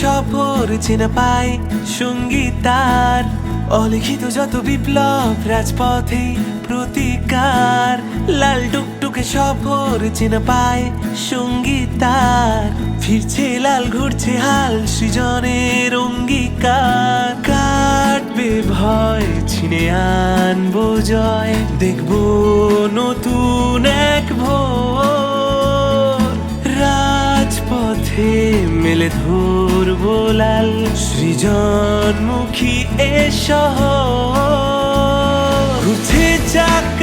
সফর চেনা পায় সঙ্গীতার। অলিখিত যত বিপ্লব রাজপথে প্রতিকার। লাল টুকটুকে সফর চেনা পায় সঙ্গীতার। ফিরছে লাল, ঘুরছে হাল, সৃজনের অঙ্গীকার। কাটবে ভয়, ছিনে আনব জয়। দেখব নতুন এক ভোর। রাজপথে মেলে ধর বোলাল সৃজনমুখী এ শহর। ঘুরছে চাকা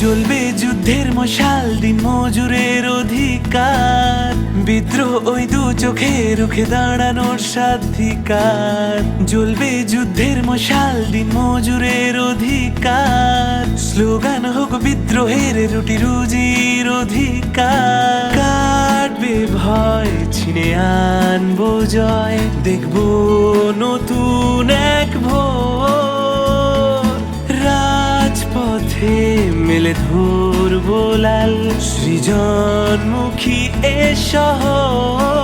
জ্বলবে যুদ্ধের মশাল দিন মজুরের অধিকার। বিদ্রোহ ওই দু চোখে রুখে দাঁড়ানোর সাধিকার। জ্বলবে যুদ্ধের মশাল দিন মজুরের অধিকার। স্লোগান হোক বিদ্রোহের রুটি রুজির অধিকার। কাটবে ভয়, ছিনে আনব জয়, দেখব নতুন এক ভোর। রাজপথে মেলে ধরবো লাল সৃজনমুখী এ শহর।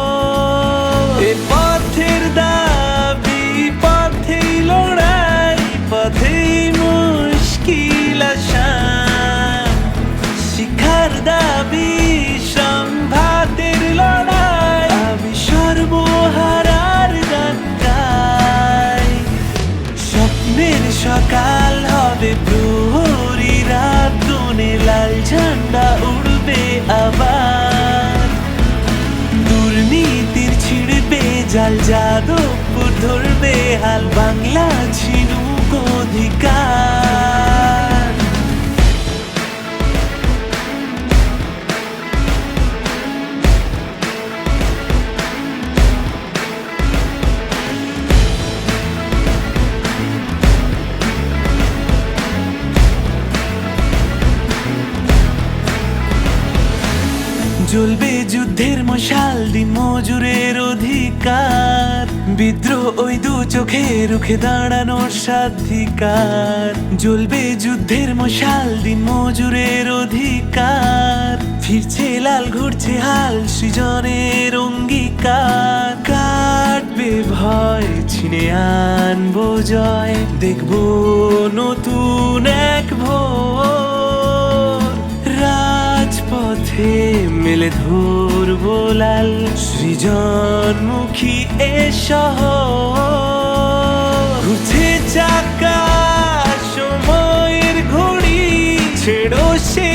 জাল যাদবপুর ধরবে হাল বাংলা ছিনুক অধিকার। জ্বলবে যুদ্ধের মশাল দিন মজুরের অধিকার। বিদ্রোহ ওই দু চোখে রুখে দাঁড়ানোর সাধিকার। জ্বলবে যুদ্ধের মশাল দিন মজুরের অধিকার। ফিরছে লাল, ঘুরছে হাল সৃজনের অঙ্গীকার। কাটবে ভয়, ছিনে আনব জয়। দেখব নতুন এক ভোর। রাজপথে মেলে ধরবো লাল সৃজনমুখী এ শহর। ঘুরছে চাকা, সময়ের ঘড়ি, ছেড়ো সে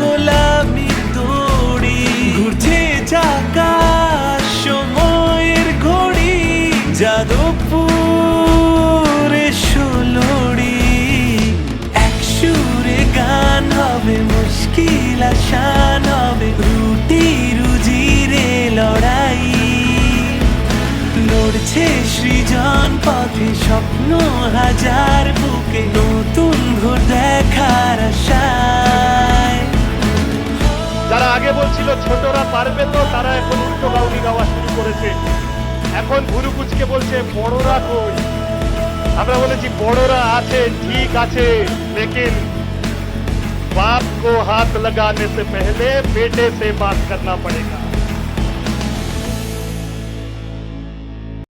গোলামি দড়ি ঘুরছে চাকা, সময়ের ঘড়ি, যাদবপুরে মুশকিল শানবে, রুটি রুজিরে লড়াই। লড়ছে সৃজন পথে স্বপ্ন হাজার বুকে, নতুন ঘোর দেখার আশায়। যারা আগে বলছিল ছোটরা পারবে তো, তারা এখন উল্টো গাউনি গাওয়া শুরু করেছে। এখন ভুরুকুচকে বলছে, বড়রা কই? আমরা বলেছি, বড়রা আছে, ঠিক আছে দেখেন को हाथ लगाने से पहले बेटे से बात करना पड़ेगा।